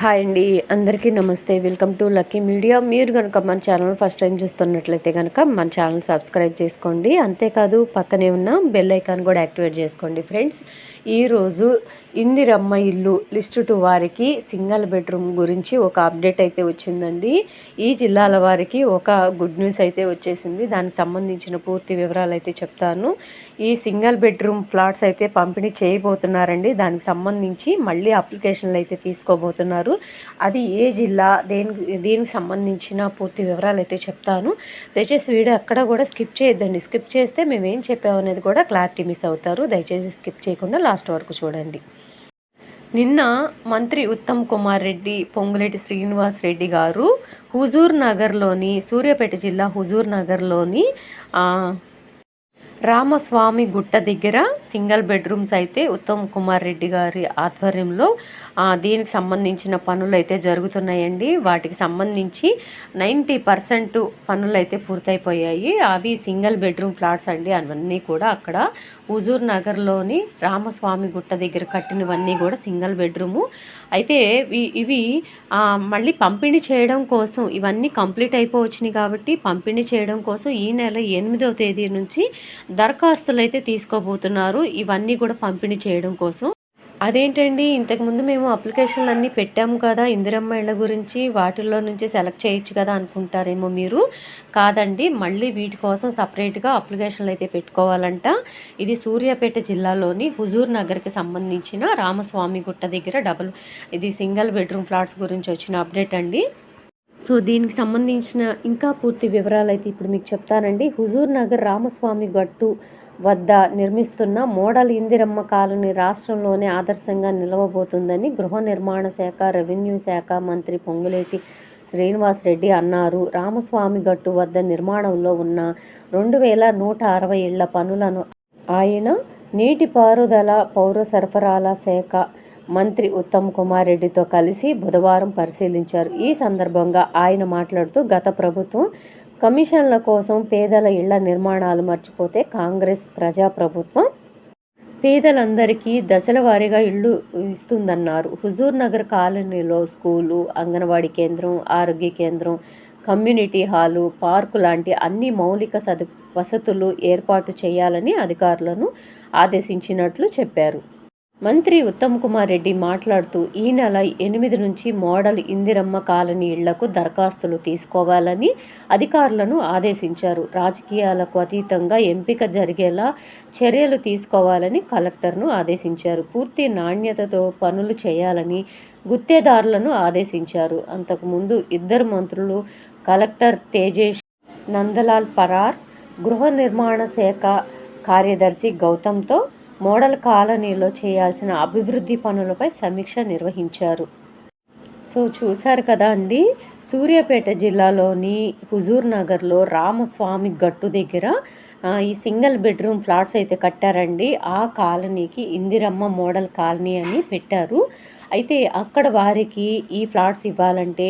Hi అండి అందరికీ నమస్తే. వెల్కమ్ టు లక్కీ మీడియా మీరు కనుక మన ఛానల్ ఫస్ట్ టైం చూస్తున్నట్లయితే కనుక మన ఛానల్ సబ్స్క్రైబ్ చేసుకోండి. అంతేకాదు పక్కనే ఉన్న బెల్ ఐకాన్ కూడా యాక్టివేట్ చేసుకోండి ఫ్రెండ్స్. ఈరోజు ఇందిరమ్మ ఇల్లు లిస్టు టు వారికి సింగల్ బెడ్రూమ్ గురించి ఒక అప్డేట్ అయితే వచ్చిందండి. ఈ జిల్లాల వారికి ఒక గుడ్ న్యూస్ అయితే వచ్చేసింది. దానికి సంబంధించిన పూర్తి వివరాలు అయితే చెప్తాను. ఈ సింగల్ బెడ్రూమ్ ప్లాట్స్ అయితే పంపిణీ చేయబోతున్నారండి. దానికి సంబంధించి మళ్ళీ అప్లికేషన్లు అయితే తీసుకోబోతున్నారు. అది ఏ జిల్లా దేనికి దీనికి సంబంధించిన పూర్తి వివరాలు అయితే చెప్తాను. దయచేసి వీడియో ఎక్కడ కూడా స్కిప్ చేయొద్దండి. స్కిప్ చేస్తే మేము ఏం చెప్పామనేది కూడా క్లారిటీ మిస్ అవుతారు. దయచేసి స్కిప్ చేయకుండా లాస్ట్ వరకు చూడండి. నిన్న మంత్రి ఉత్తమ్ కుమార్ రెడ్డి పొంగులేటి శ్రీనివాస్ రెడ్డి గారు హుజూర్ నగర్లోని సూర్యాపేట జిల్లా హుజూర్ నగర్లోని రామస్వామి గుట్ట దగ్గర సింగిల్ బెడ్రూమ్స్ అయితే ఉత్తమ్ కుమార్ రెడ్డి గారి ఆధ్వర్యంలో దీనికి సంబంధించిన పనులు అయితే జరుగుతున్నాయండి. వాటికి సంబంధించి నైంటీ పర్సెంట్ పనులు అయితే పూర్తయిపోయాయి. అవి సింగిల్ బెడ్రూమ్ ఫ్లాట్స్ అండి. అవన్నీ కూడా అక్కడ హుజూర్ నగర్లోని రామస్వామి గుట్ట దగ్గర కట్టినవన్నీ కూడా సింగిల్ బెడ్రూము. అయితే ఇవి మళ్ళీ పంపిణీ చేయడం కోసం ఇవన్నీ కంప్లీట్ అయిపోవచ్చినాయి కాబట్టి పంపిణీ చేయడం కోసం ఈ నెల ఎనిమిదవ తేదీ నుంచి దరఖాస్తులు అయితే తీసుకోబోతున్నారు. ఇవన్నీ కూడా పంపిణీ చేయడం కోసం. అదేంటండి? ఇంతకుముందు మేము అప్లికేషన్లు అన్నీ పెట్టాము కదా ఇందిరమ్మ ఇళ్ళ గురించి. వాటిల్లో నుంచి సెలెక్ట్ చేయొచ్చు కదా అనుకుంటారేమో మీరు. కాదండి మళ్ళీ వీటి కోసం సపరేట్గా అప్లికేషన్లు అయితే పెట్టుకోవాలంట. ఇది సూర్యాపేట జిల్లాలోని హుజూర్ నగర్కి సంబంధించిన రామస్వామి గుట్ట దగ్గర డబుల్ ఇది సింగిల్ బెడ్రూమ్ ఫ్లాట్స్ గురించి వచ్చిన అప్డేట్ అండి. సో దీనికి సంబంధించిన ఇంకా పూర్తి వివరాలు అయితే ఇప్పుడు మీకు చెప్తానండి. హుజూర్ నగర్ రామస్వామి గట్టు వద్ద నిర్మిస్తున్న మోడల్ ఇందిరమ్మ కాలనీ రాష్ట్రంలోనే ఆదర్శంగా నిలవబోతుందని గృహ నిర్మాణ శాఖ రెవెన్యూ శాఖ మంత్రి పొంగులేటి శ్రీనివాస్ రెడ్డి అన్నారు. రామస్వామి గట్టు వద్ద నిర్మాణంలో ఉన్న రెండు వేల నూట అరవై ఇళ్ళ పనులను ఆయన నీటిపారుదల పౌర సరఫరాల శాఖ మంత్రి ఉత్తమ్ కుమార్ రెడ్డితో కలిసి బుధవారం పరిశీలించారు. ఈ సందర్భంగా ఆయన మాట్లాడుతూ గత ప్రభుత్వం కమిషన్ల కోసం పేదల ఇళ్ళ నిర్మాణాలు మర్చిపోతే కాంగ్రెస్ ప్రజాప్రభుత్వం పేదలందరికీ దశల వారీగా ఇళ్ళు ఇస్తుందన్నారు. హుజూర్ నగర్ కాలనీలో స్కూలు అంగన్వాడీ కేంద్రం ఆరోగ్య కేంద్రం కమ్యూనిటీ హాలు పార్కు లాంటి అన్ని మౌలిక సదు వసతులు ఏర్పాటు చేయాలని అధికారులను ఆదేశించినట్లు చెప్పారు. మంత్రి ఉత్తమ్ కుమార్ రెడ్డి మాట్లాడుతూ ఈ నెల ఎనిమిది నుంచి మోడల్ ఇందిరమ్మ కాలనీ ఇళ్ళకు దరఖాస్తులు తీసుకోవాలని అధికారులను ఆదేశించారు. రాజకీయాలకు అతీతంగా ఎంపిక జరిగేలా చర్యలు తీసుకోవాలని కలెక్టర్ను ఆదేశించారు. పూర్తి నాణ్యతతో పనులు చేయాలని గుత్తేదారులను ఆదేశించారు. అంతకుముందు ఇద్దరు మంత్రులు కలెక్టర్ తేజేష్ నందలాల్ పరార్ గృహ నిర్మాణ శాఖ కార్యదర్శి గౌతమ్తో మోడల్ కాలనీలో చేయాల్సిన అభివృద్ధి పనులపై సమీక్ష నిర్వహించారు. సో చూశారు కదా అండి? సూర్యాపేట జిల్లాలోని హుజూర్ నగర్లో రామస్వామి గట్టు దగ్గర ఈ సింగిల్ బెడ్రూమ్ ఫ్లాట్స్ అయితే కట్టారండి. ఆ కాలనీకి ఇందిరమ్మ మోడల్ కాలనీ అని పెట్టారు. అయితే అక్కడ వారికి ఈ ఫ్లాట్స్ ఇవ్వాలంటే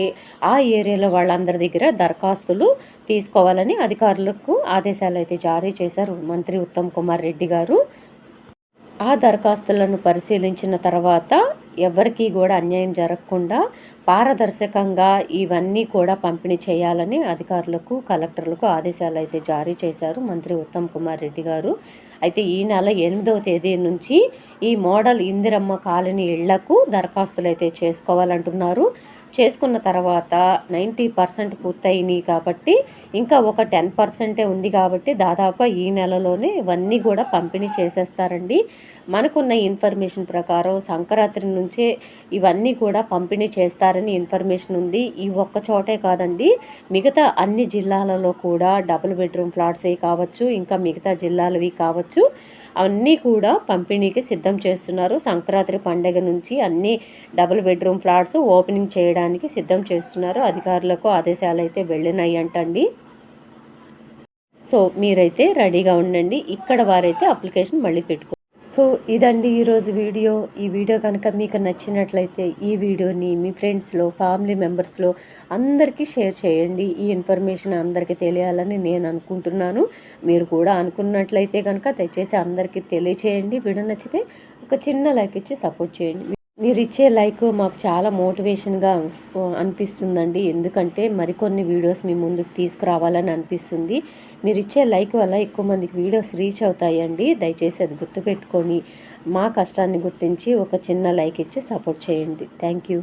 ఆ ఏరియాలో వాళ్ళందరి దగ్గర దరఖాస్తులు తీసుకోవాలని అధికారులకు ఆదేశాలు అయితే జారీ చేశారు మంత్రి ఉత్తమ్ కుమార్ రెడ్డి గారు. ఆ దరఖాస్తులను పరిశీలించిన తర్వాత ఎవరికి కూడా అన్యాయం జరగకుండా పారదర్శకంగా ఇవన్నీ కూడా పంపిణీ చేయాలని అధికారులకు కలెక్టర్లకు ఆదేశాలు అయితే జారీ చేశారు మంత్రి ఉత్తమ్ కుమార్ రెడ్డి గారు. అయితే ఈ నెల ఎనిమిదవ తేదీ నుంచి ఈ మోడల్ ఇందిరమ్మ కాలనీ ఇళ్ళకు దరఖాస్తులు అయితే చేసుకోవాలంటున్నారు. చేసుకున్న తర్వాత నైంటీ పర్సెంట్ పూర్తయినాయి కాబట్టి ఇంకా ఒక టెన్ పర్సెంటే ఉంది కాబట్టి దాదాపుగా ఈ నెలలోనే ఇవన్నీ కూడా పంపిణీ చేసేస్తారండి. మనకున్న ఇన్ఫర్మేషన్ ప్రకారం సంక్రాంతి నుంచే ఇవన్నీ కూడా పంపిణీ చేస్తారని ఇన్ఫర్మేషన్ ఉంది. ఈ ఒక్క చోటే కాదండి మిగతా అన్ని జిల్లాలలో కూడా డబుల్ బెడ్రూమ్ ఫ్లాట్సే కావచ్చు ఇంకా మిగతా జిల్లాలవి కావచ్చు. అన్నీ కూడా పంపిణీకి సిద్ధం చేస్తున్నారు. సంక్రాంతి పండగ నుంచి అన్ని డబుల్ బెడ్రూమ్ ఫ్లాట్స్ ఓపెనింగ్ చేయడానికి సిద్ధం చేస్తున్నారు. అధికారులకు ఆదేశాలు అయితే వెళ్ళినాయి అంటండి సో మీరైతే రెడీగా ఉండండి. ఇక్కడ వారైతే అప్లికేషన్ మళ్ళీ పెట్టుకో సో ఇదండి ఈరోజు వీడియో. ఈ వీడియో కనుక మీకు నచ్చినట్లయితే ఈ వీడియోని మీ ఫ్రెండ్స్లో ఫ్యామిలీ మెంబర్స్లో అందరికీ షేర్ చేయండి. ఈ ఇన్ఫర్మేషన్ అందరికీ తెలియాలని నేను అనుకుంటున్నాను. మీరు కూడా అనుకున్నట్లయితే కనుక దయచేసి అందరికీ తెలియచేయండి. వీడియో నచ్చితే ఒక చిన్న లైక్ ఇచ్చి సపోర్ట్ చేయండి. మీరు ఇచ్చే లైక్ మాకు చాలా మోటివేషన్గా అనిపిస్తుందండి. ఎందుకంటే మరికొన్ని వీడియోస్ మీ ముందుకు తీసుకురావాలని అనిపిస్తుంది. మీరు ఇచ్చే లైక్ వల్ల ఎక్కువ మందికి వీడియోస్ రీచ్ అవుతాయండి. దయచేసి అది గుర్తుపెట్టుకొని మా కష్టాన్ని గుర్తించి ఒక చిన్న లైక్ ఇచ్చి సపోర్ట్ చేయండి. Thank you.